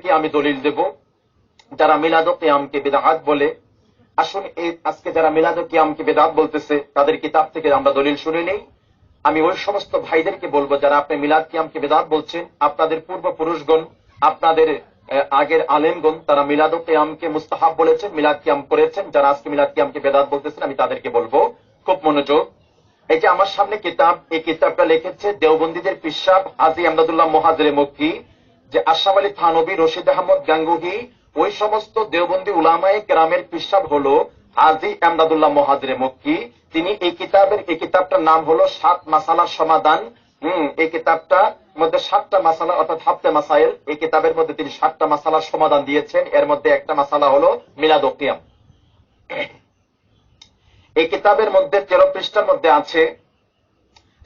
থেকে আমি দলিল দেব। যারা মিলাদ কিয়ামকে বেদাহাত বলে, আসুন আজকে যারা মিলাদ কিয়ামকে বেদাত বলতেছে, তাদের কিতাব থেকে আমরা দলিল শুনে নেই। আমি ওই সমস্ত ভাইদেরকে বলব, যারা আপনি মিলাদ কিয়ামকে বেদাত বলছেন, আপনাদের পূর্বপুরুষগণ, আপনাদের আগের আলেমগণ, তারা মিলাদ কিয়ামকে মুস্তাহাব বলেছেন, মিলাদ কিয়াম করেছেন, যারা আজকে মিলাদ কিয়ামকে বেদাত বলতেছেন, আমি তাদেরকে বলব, খুব মনোযোগ। এই যে আমার সামনে কিতাব, এই কিতাবটা লিখেছে দেওবন্দীদের পিসাব আজি আমদাদুল্লাহ মহাজরে মক্কি যে আশরাফ আলী থানবী, রশিদ আহমদ গাঙ্গুহি, ওই সমস্ত দেওবন্দী উলামায় কেরামের পিসাব হল হাজি আমদাদুল্লাহ মহাজরে মক্কি। তিনি এই কিতাবের, এই কিতাবটার নাম হলো সাত মাসালার সমাধান হম, এই কিতাবটা মধ্যে সাতটা মাসালা, অর্থাৎ হাফতে মাসাইল, এই কিতাবের মধ্যে তিনি সাতটা মাসালার সমাধান দিয়েছেন। এর মধ্যে একটা মাসালা হলো মিলাদ ওকিয়াম এই কিতাবের মধ্যে তেরো পৃষ্ঠার মধ্যে আছে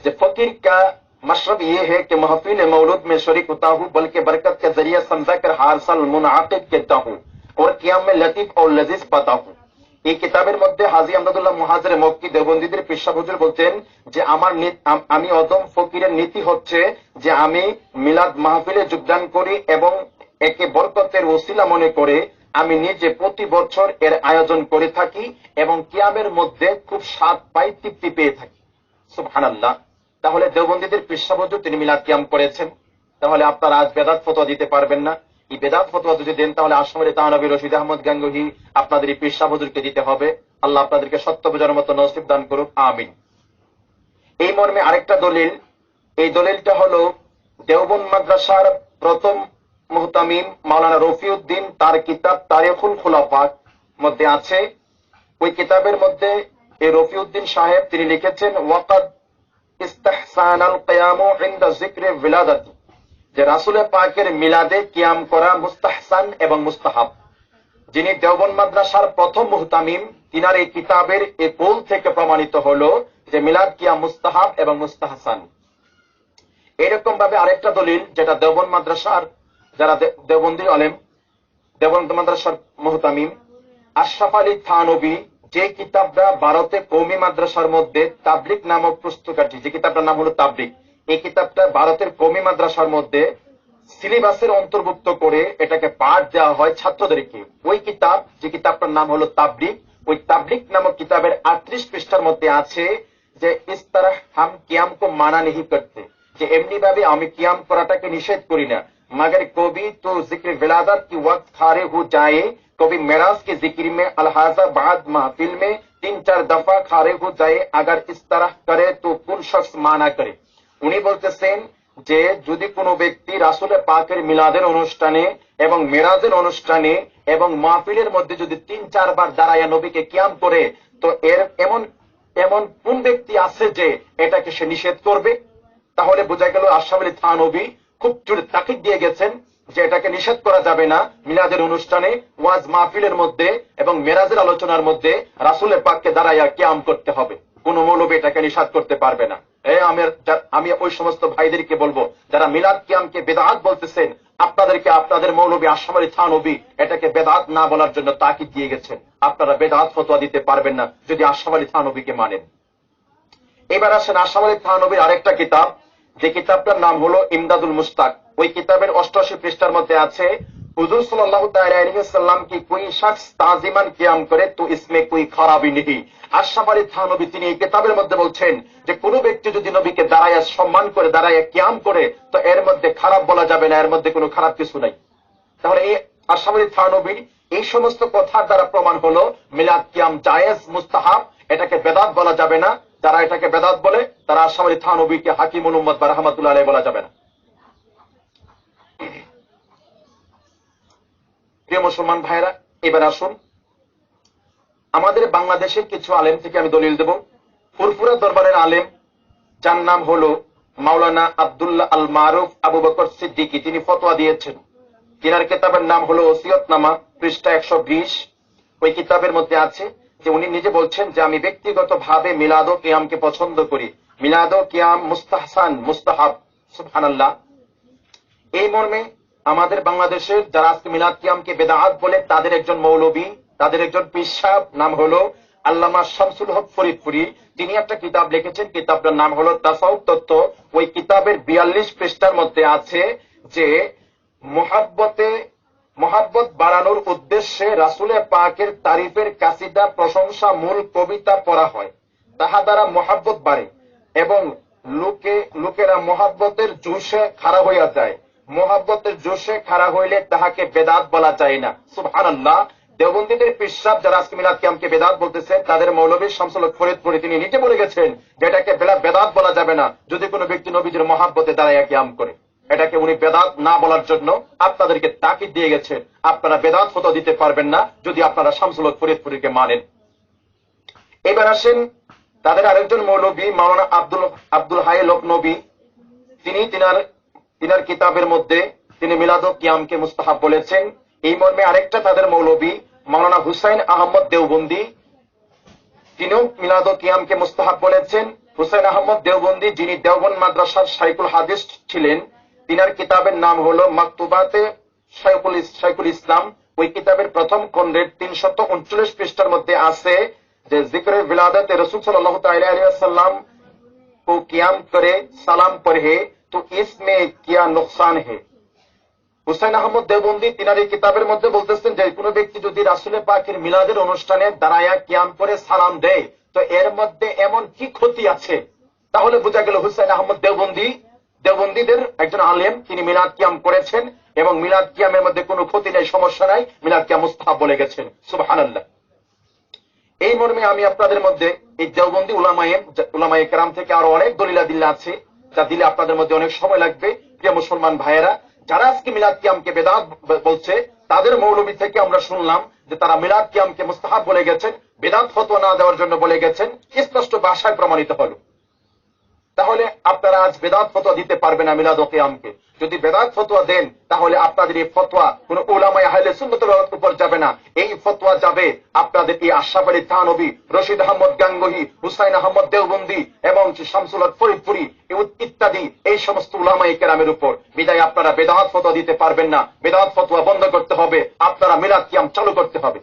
যে, ফকির কা मशरब ये है कि महफिल मौलूद में शरीक होता हूँ बल्कि बरकत का जरिया समझा कर हार साल मुनाकिद कहता हूँ और कियाम में लतीफ और लजीज पाता हूँ এই কিতাবের মধ্যে হাজি আমদাদুল্লাহ মুহাজের মক্কি দেবন্দীদের পেশা হুজুর বলছেন যে আমার নীত- আম- আমি অদম ফকিরের নীতি হচ্ছে যে আমি মিলাদ মাহফিলে যোগদান করি এবং একে বরকতের ওসিলা মনে করে আমি নিজে প্রতি বছর এর আয়োজন করে থাকি এবং কিয়ামের মধ্যে খুব স্বাদ পাই তৃপ্তি পেয়ে থাকি সুবহানাল্লাহ তাহলে দেওবন্দীদের পেশাবজু তিনি মিলাদ কিয়াম করেছেন। তাহলে আপনারা আজ বেদাত ফতোয়া দিতে পারবেন না। এই বেদাত ফতোয়া যদি দেন, তাহলে আসামের তাহানবী রশিদ আহমদ গাঙ্গুহি আপনাদের এই পেশাবজুরকে দিতে হবে। আল্লাহ আপনাদেরকে সত্য বোঝার মতো নসিব দান করুক। আমিন। এই মর্মে আরেকটা দলিল। এই দলিলটা হলো দেওবন মাদ্রাসার প্রথম মুহতামিম মাওলানা রফিউদ্দিন, তার কিতাব তারিখুল খুলাফাত মধ্যে আছে। ওই কিতাবের মধ্যে এই রফিউদ্দিন সাহেব তিনি লিখেছেন, ওয়াকাদ ইনদা যে পাকের মিলাদে কিয়াম করা মুস্তাহসান এবং মুস্তাহাব। যিনি দেওবন মাদ্রাসার প্রথম মুহতামিম, তিনার এই কিতাবের এই কোল থেকে প্রমাণিত হলো যে মিলাদ কিয়াম মুস্তাহাব এবং মুস্তাহসান। এরকম ভাবে আরেকটা দলিল, যেটা দেওবন মাদ্রাসার যারা দেওবন্দি আলেম, দেওবন্দ মাদ্রাসার মুহতামিম, আশরাফ আলী থানবী যে কিতাবটা ভারতে কৌমি মাদ্রাসার মধ্যে তাবলিক নামক পুস্তকাটি, যে কিতাবটার নাম হলো তাবলিক এই কিতাবটা ভারতের কৌমি মাদ্রাসার মধ্যে সিলেবাসের অন্তর্ভুক্ত করে এটাকে পাঠ দেওয়া হয় ছাত্রদেরকে। ওই কিতাব, যে কিতাবটার নাম হলো তাবলিক ওই তাবলিক নামক কিতাবের আটত্রিশ পৃষ্ঠার মধ্যে আছে যে ইস তারা হাম কিয়াম কো মানা নেহি করতে। যে এমনি ভাবে আমি কিয়াম করাটাকে নিষেধ করি না। मगर कभी तो जिक्र विलादत की वक्त खारे हो जाए कभी मेराज के जिक्र में अलहाजा बाद महफिल में तीन चार दफा खारे हो जाए अगर इस तरह करे तो কোন শখস মানা করে উনি বলতেছেন যে যদি কোনো ব্যক্তি রাসুলের পাকের মিলাদের অনুষ্ঠানে এবং মেরাজের অনুষ্ঠানে এবং মাহফিলের মধ্যে যদি তিন চারবার দাঁড়াইয়া নবীকে কিয়াম করে তো এর এমন এমন কোন ব্যক্তি আছে যে এটাকে সে নিষেধ করবে তাহলে বোঝা গেল আশরাফ আলী থানবী খুব জোরে তাকিদ দিয়ে গেছেন যে এটাকে নিষেধ করা যাবে না মিলাদের অনুষ্ঠানে ওয়াজ মাহফিলের মধ্যে এবং মেরাজের আলোচনার মধ্যে রাসুলের পাককে দাঁড়াইয়া কিয়াম করতে হবে। কোন মৌলবী এটাকে নিষাদ করতে পারবে না। আমি ওই সমস্ত ভাইদেরকে বলব, যারা মিলাদ কিয়ামকে বেদাত বলতেছেন, আপনাদেরকে আপনাদের মৌলবী আসাম আলী থানবী এটাকে বেদাত না বলার জন্য তাকিদ দিয়ে গেছেন। আপনারা বেদাত ফতোয়া দিতে পারবেন না যদি আসাম থানবীকে মানেন। এবার আসেন আসাম আলী থানবীর আরেকটা কিতাব যে কিতাবটার নাম হলো ইমদাদুল মুস্তাক, ওই কিতাবের অষ্টআশি পৃষ্ঠার মধ্যে আছে, হুজুর সাল্লাহ তাআলা আলাইহি সাল্লাম কি কোই শখস তাজিমান কিয়াম করে? তো ইসমে কুই খারাপই নিহি। নেই থা নবী তিনি এই কিতাবের মধ্যে বলছেন যে কোনো ব্যক্তি যদি নবীকে দাঁড়াইয়া সম্মান করে, দাঁড়াইয়া কিয়াম করে, তো এর মধ্যে খারাপ বলা যাবে না, এর মধ্যে কোনো খারাপ কিছু নাই। তাহলে এই আশাবারি থানবী এই সমস্ত কথার দ্বারা প্রমাণ হলো মিলাদ কিয়াম জায়েজ, মুস্তাহাব, এটাকে বেদাত বলা যাবে না। যারা এটাকে বেদাত বলে, তারা আলী থানবীকে হাকিমুল উম্মত বা রহমাতুল্লাহ আলাইহি বলা যাবে না। প্রিয় মুসলমান ভাইরা এবার আসুন। আমাদের বাংলাদেশের কিছু আলেম থেকে আমি দলিল দেব। ফুরফুরা দরবারের আলেম, যার নাম হলো মাওলানা আব্দুল্লাহ আল মারুফ আবু বকর সিদ্দিকী, তিনি ফতোয়া দিয়েছেন। তিনার কিতাবের নাম হলো ওসিয়তনামা, পৃষ্ঠা একশো বিশ। ওই কিতাবের মধ্যে আছে যে উনি নিজে বলছেন যে আমি ব্যক্তিগত ভাবে মিলাদ কিয়ামকে পছন্দ করি। মিলাদ কিয়াম মুস্তাহসান, মুস্তাহাব, সুবহানাল্লাহ। এই মর্মে আমাদের বাংলাদেশের যারা আজকে মিলাদ কিয়ামকে বেদাহাত বলে, তাদের একজন মৌলবী, তাদের একজন পিসাব নাম হলো আল্লামা শামসুল হক ফরিদপুরি। তিনি একটা কিতাব লিখেছেন, কিতাবটার নাম হলো তাসাউফ তত্ত্ব। ওই কিতাবের বিয়াল্লিশ পৃষ্ঠার মধ্যে আছে যে, মোহাব্বতে, মহাব্বত বাড়ানোর উদ্দেশ্যে রাসুলের পাকের তারিফের কাসিদা প্রশংসা মূল কবিতা পড়া হয়। তাহা দ্বারা মহাব্বত বাড়ে এবং লোকে, লোকেরা মহাব্বতের জোশে খাড়া হইয়া যায়। মহাব্বতের জোশে খাড়া হইলে তাহাকে বেদাত বলা যায় না। সুবহানাল্লাহ। দেওবন্দীদের পিসাব যারা আজকে মিলাদ কিয়ামকে বেদাত বলতেছে, তাদের মৌলবী শামসুল ফরিদপুরে তিনি নিজে বলে গেছেন যে এটাকে বেলা বেদাত বলা যাবে না, যদি কোনো ব্যক্তি নবীজির মহাব্বতে দাঁড়াইয়া কিয়াম করে। এটাকে উনি বেদাত না বলার জন্য আপনাদেরকে তাকিদ দিয়ে গেছেন আপনারা বেদাত হতো দিতে পারবেন না যদি আপনারা শামসুল ফরিদপুরীকে মানেন। এবার আসেন তাদের আরেকজন মৌলবী, মাওলানা আব্দুল আব্দুল হাই নবী তিনি তিনার তিনার কিতাবের মধ্যে তিনি মিলাদ কিয়ামকে মুস্তাহাব বলেছেন। এই মর্মে আরেকটা তাদের মৌলবী, মাওলানা হুসাইন আহমদ দেওবন্দি। তিনিও মিলাদ কিয়ামকে মুস্তাহাব বলেছেন। হুসাইন আহমদ দেওবন্দি, যিনি দেওবন্দ মাদ্রাসার শাইকুল হাদিস ছিলেন তিনার কিতাবের নাম হলো মাকতুবাতে শাইকুল ইস- শাইকুল ইসলাম ওই কিতাবের প্রথম খণ্ডের তিনশত উনচল্লিশ পৃষ্ঠার মধ্যে আছে যে জিক্রে বিলাদত রসুল সাল্লাহ তাল্লাম को कियाम करे सलाम पढ़े तो इसमें क्या नुकसान है হুসাইন আহমদ দেবন্দি তিনার এই কিতাবের মধ্যে বলতেছেন যে কোনো ব্যক্তি যদি রাসুলের পাখির মিলাদের অনুষ্ঠানে দাঁড়ায়া কিয়াম করে সালাম দেয় তো এর মধ্যে এমন কি ক্ষতি আছে তাহলে বোঝা গেল হুসাইন আহমদ দেওবন্দি দেওবন্দীদের একজন আলেম, তিনি মিলাদ কিয়াম করেছেন এবং মিলাদ কিয়ামের মধ্যে কোনো ক্ষতি নেই, সমস্যা নাই, মিলাদ কিয়াম মুস্তাহাব বলে গেছেন। সুবহানাল্লাহ। এই মর্মে আমি আপনাদের মধ্যে এই দেওবন্দি উলামায়ে উলামায়ে কেরাম থেকে আরও অনেক দলিলা দিল্লা আছে, যা দিলে আপনাদের মধ্যে অনেক সময় লাগবে, প্রিয় মুসলমান ভাইয়েরা। যারা আজকে মিলাদ কিয়ামকে বেদাত বলছে, তাদের মৌলবী থেকে আমরা শুনলাম যে তারা মিলাদ কিয়ামকে মুস্তাহাব বলে গেছেন, বেদাত ফতোয়া না দেওয়ার জন্য বলে গেছেন স্পষ্ট ভাষায় প্রমাণিত হলো। তাহলে আপনারা আজ বেদাত ফতোয়া দিতে পারবেন না মিলাদ ও কিয়ামকে। যদি বেদাত ফতোয়া দেন, তাহলে আপনাদের এই ফতোয়া কোন ওলামায় আহলে সুন্নতের উপর যাবে না। এই ফতোয়া যাবে আপনাদের এই আশরাফ আলী থানবী রশিদ আহমদ গাঙ্গহি, হুসাইন আহমদ দেওবন্দি এবং শামসুল ফরিদপুরি ইত্যাদি এই সমস্ত উলামাই কেরামের উপর। বিদায় আপনারা বেদাত ফতোয়া দিতে পারবেন না। বেদাত ফতোয়া বন্ধ করতে হবে। আপনারা মিলাদ কিয়াম চালু করতে হবে।